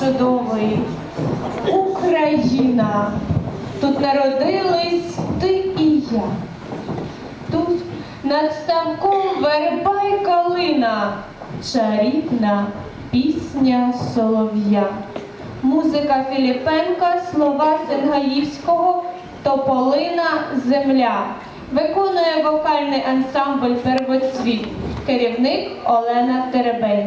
чудовий. Україна. Тут народились ти і я. Тут над ставком верба й калина, чарівна пісня солов'я. Музика Філіпенка, слова Сенгаївського, Тополина Земля. Виконує вокальний ансамбль Первоцвіт. Керівник Олена Теребей.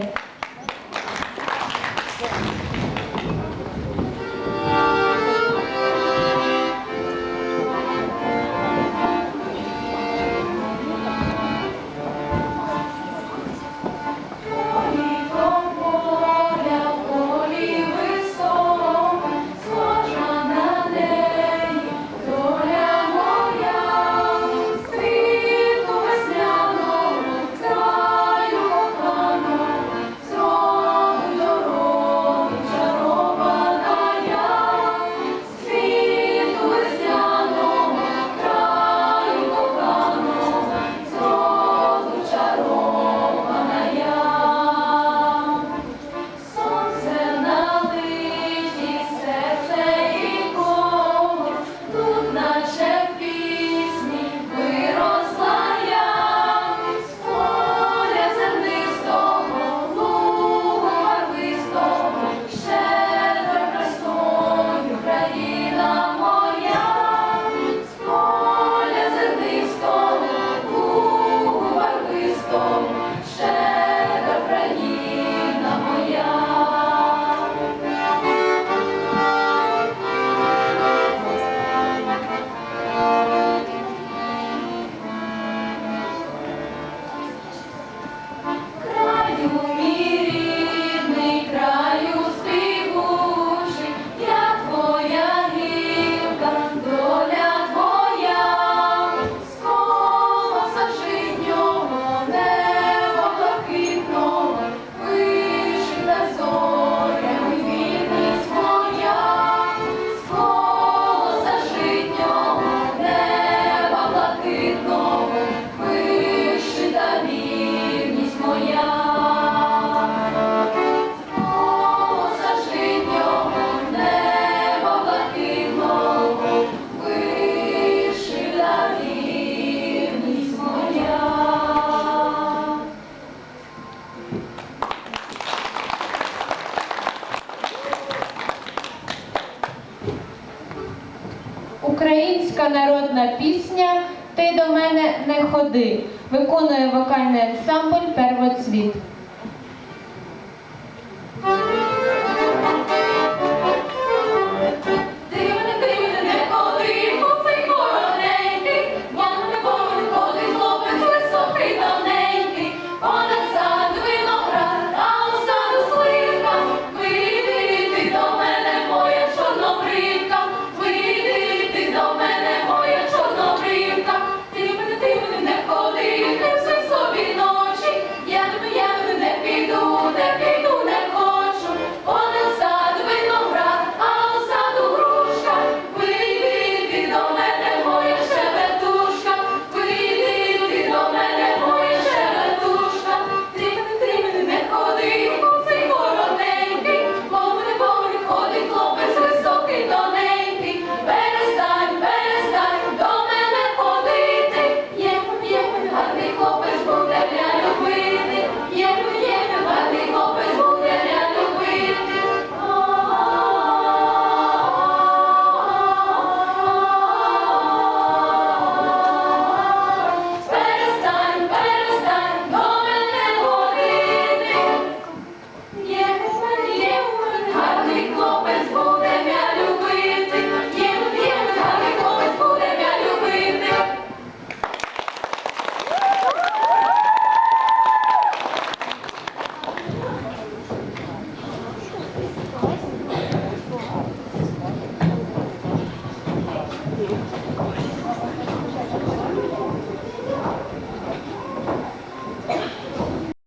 Українська народна пісня Ти до мене не ходи. Виконує вокальний ансамбль Первоцвіт.